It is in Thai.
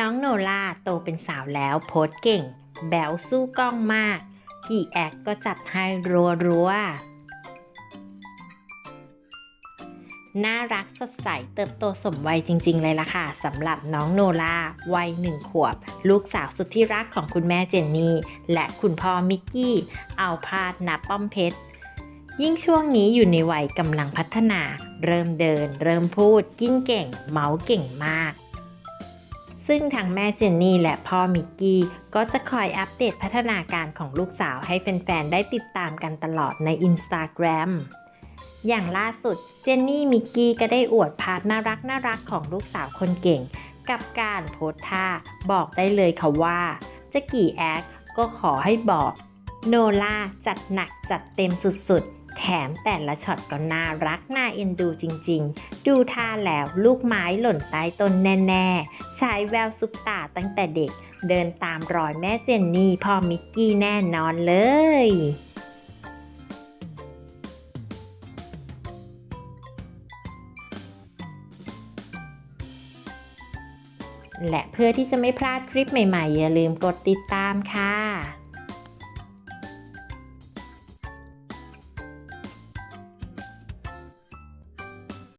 น้องโนล่าโตเป็นสาวแล้วโพสเก่ง แบวสู้กล้องมาก กี่แอคก็จัดให้รัวรัวๆน่ารักสดใสเติบโตสมวัยจริง ๆ เลยล่ะค่ะสำหรับน้องโนล่าวัยหนึ่งขวบ ลูกสาวสุดที่รักของคุณแม่เจนนี่ และคุณพ่อมิกกี้ เอาพาดนับป้อมเพชร ยิ่งช่วงนี้อยู่ในวัยกำลังพัฒนา เริ่มเดิน เริ่มพูด กิ้งเก่ง เมาส์เก่งมาก ซึ่งทางแม่เจนนี่และพ่อมิกกี้ ก็จะคอยอัปเดตพัฒนาการของลูกสาวให้แฟนๆ ได้ติดตามกันตลอดใน Instagram อย่างล่าสุดเจนนี่มิกกี้ก็ได้อวดภาพน่ารักน่ารักของลูกสาวคนเก่ง กับการโพสท่าบอกได้เลยค่ะว่า จะกี่แอคก็ขอให้บอก โนล่าจัดหนักจัดเต็มสุดๆ แถมแต่ละช็อตก็น่ารักน่าเอ็นดูจริงๆ ดูท่าแล้วลูกไม้หล่นใต้ต้นแน่ๆ ใช้แววซุปตาตั้งแต่เด็ก เดินตามรอยแม่เจนนี่พ่อมิกกี้แน่นอนเลยและเพื่อที่จะไม่พลาดคลิปใหม่ๆ อย่าลืมกดติดตามค่ะ